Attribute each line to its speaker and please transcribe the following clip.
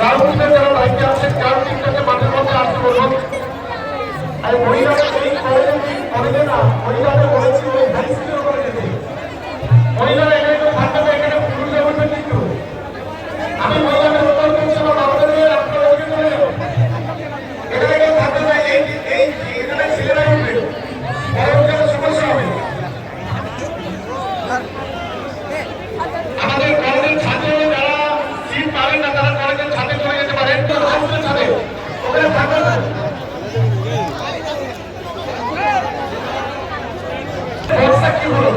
Speaker 1: গার্মেন্টসের যারা দায়িত্বে আছেন গার্মেন্টসটাকে মাঠের মধ্যে আসতে বলুন। আর মহিলাদের এই কলেজে কলেজে না? মহিলাদের বলেছি ওই হাই স্কুলের কলেজে মহিলারা এখানে থাকতে হবে এখানে পুরুষরা বলবেন কিন্তু। আমি মহিলাদের উত্তর কেউ পরবর্তীতে সমস্যা সাক্ষী হলো